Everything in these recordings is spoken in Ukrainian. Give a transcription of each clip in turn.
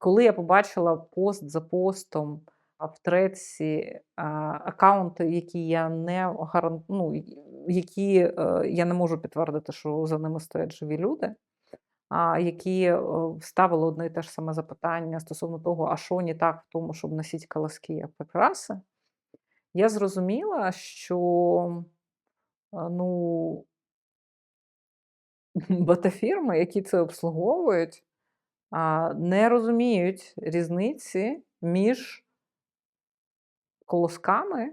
коли я побачила пост за постом в треці аккаунти, які я не ну, які е, я не можу підтвердити, що за ними стоять живі люди, які е, ставили одне і те ж саме запитання стосовно того, а що не так в тому, щоб носити колоски як прикраси, я зрозуміла, що а, ну, бета-фірми, які це обслуговують, не розуміють різниці між колосками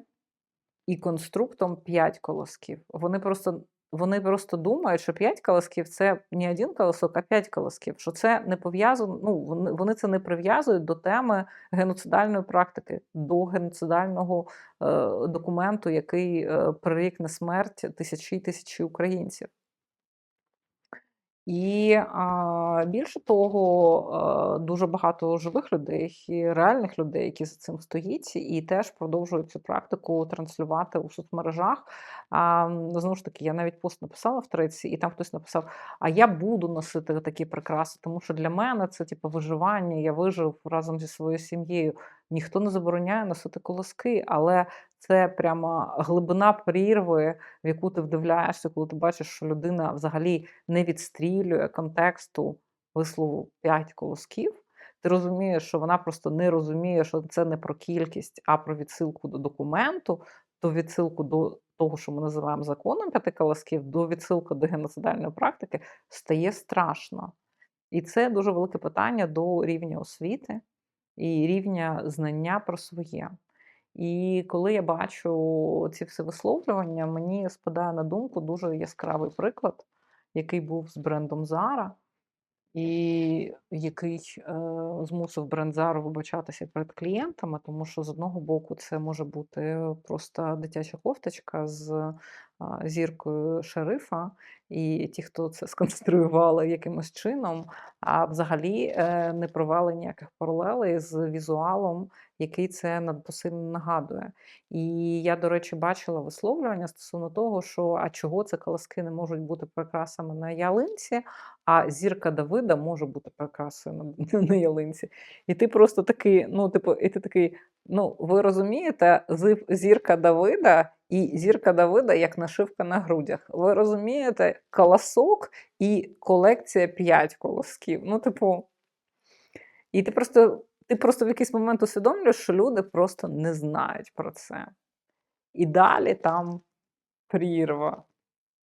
і конструктом 5 колосків. Вони просто, вони просто думають, що 5 колосків це не один колосок, а 5 колосків. Що це не пов'язано, ну, вони, вони це не прив'язують до теми геноцидальної практики, до геноцидального е, документу, який е, прирік на смерть тисячі і тисячі українців. І більше того, е, дуже багато живих людей і реальних людей, які за цим стоїть, і теж продовжують цю практику транслювати у соцмережах. Знову ж таки, я навіть пост написала в треці, і там хтось написав: А я буду носити такі прикраси, тому що для мене це типу виживання. Я вижив разом зі своєю сім'єю. Ніхто не забороняє носити колоски, але це прямо глибина прірви, в яку ти вдивляєшся, коли ти бачиш, що людина взагалі не відстрілює контексту вислову 5 колосків. Ти розумієш, що вона просто не розуміє, що це не про кількість, а про відсилку до документу, до відсилку до того, що ми називаємо законом п'яти колосків, до відсилки до геноцидальної практики, стає страшно. І це дуже велике питання до рівня освіти і рівня знання про своє. І коли я бачу ці всі висловлювання, мені спадає на думку дуже яскравий приклад, який був з брендом Zara, і який е, змусив бренд Zara вибачатися перед клієнтами, тому що з одного боку це може бути просто дитяча кофточка з зіркою шерифа, і ті, хто це сконструювали якимось чином, а взагалі е, не провели ніяких паралелей з візуалом, який це надпосильно нагадує. І я, до речі, бачила висловлювання стосовно того, що а чого це колоски не можуть бути прикрасами на ялинці, а зірка Давида може бути прикрасою на, на ялинці. І ти просто такий, ну, типу, і ти такий, ну, ви розумієте, зірка Давида і зірка Давида як нашивка на грудях. Ви розумієте, колосок і колекція 5 колосків. Ну, типу, і ти просто, ти просто в якийсь момент усвідомлюєш, що люди просто не знають про це. І далі там прірва.